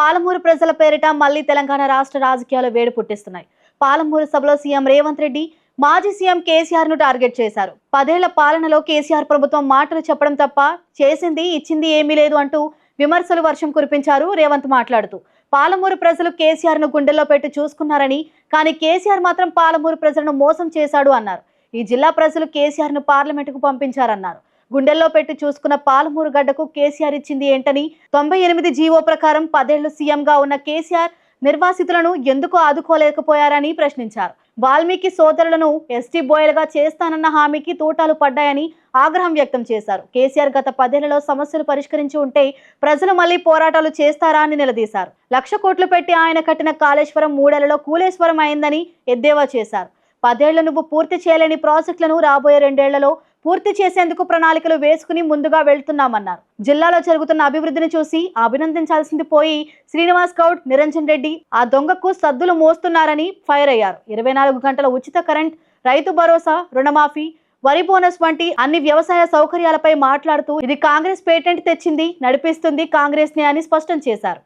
పాలమూరు ప్రజల పేరిట మళ్ళీ తెలంగాణ రాష్ట్ర రాజకీయాలు వేడి పుట్టిస్తున్నాయి. పాలమూరు సభలో సీఎం రేవంత్ రెడ్డి మాజీ సీఎం కేసీఆర్ను టార్గెట్ చేశారు. పదేళ్ళ పాలనలో కేసీఆర్ ప్రభుత్వం మాటలు చెప్పడం తప్ప చేసింది ఇచ్చింది ఏమీ లేదు అంటూ విమర్శలు వర్షం కురిపించారు రేవంత్ మాట్లాడుతూ. పాలమూరు ప్రజలు కేసీఆర్ను గుండెల్లో పెట్టి చూసుకున్నారని కానీ కేసీఆర్ మాత్రం పాలమూరు ప్రజలను మోసం చేశాడు అన్నారు. ఈ జిల్లా ప్రజలు కేసీఆర్ను పార్లమెంటుకు పంపించారన్నారు. గుండెల్లో పెట్టి చూసుకున్న పాలమూరు గడ్డకు కేసీఆర్ ఇచ్చింది ఏంటని తొంభై ఎనిమిది జీవో ప్రకారం పదేళ్ళు సీఎంగా ఉన్న కేసీఆర్ నిర్వాసితులను ఎందుకు ఆదుకోలేకపోయారని ప్రశ్నించారు. వాల్మీకి సోదరులను ఎస్టీ బోయలుగా చేస్తానన్న హామీకి తూటాలు పడ్డాయని ఆగ్రహం వ్యక్తం చేశారు. కేసీఆర్ గత పదేళ్ళలో సమస్యలు పరిష్కరించి ఉంటే ప్రజలు మళ్ళీ పోరాటాలు చేస్తారా అని నిలదీశారు. లక్ష కోట్లు పెట్టి ఆయన కట్టిన కాళేశ్వరం మూడేళ్ళలో కూలేశ్వరం అయిందని ఎద్దేవా చేశారు. పదేళ్ళు నువ్వు పూర్తి చేయలేని ప్రాజెక్టులను రాబోయే రెండేళ్ళలో పూర్తి చేసేందుకు ప్రణాళికలు వేసుకుని ముందుగా వెళ్తున్నామన్నారు. జిల్లాలో జరుగుతున్న అభివృద్ధిని చూసి అభినందించాల్సింది పోయి శ్రీనివాస్ గౌడ్ నిరంజన్ రెడ్డి ఆ దొంగకు సద్దులు మోస్తున్నారని ఫైర్ అయ్యారు. ఇరవై నాలుగు గంటల ఉచిత కరెంట్ రైతు భరోసా రుణమాఫీ వరి బోనస్ వంటి అన్ని వ్యవసాయ సౌకర్యాలపై మాట్లాడుతూ ఇది కాంగ్రెస్ పేటెంట్ తెచ్చింది నడిపిస్తుంది కాంగ్రెస్ని అని స్పష్టం చేశారు.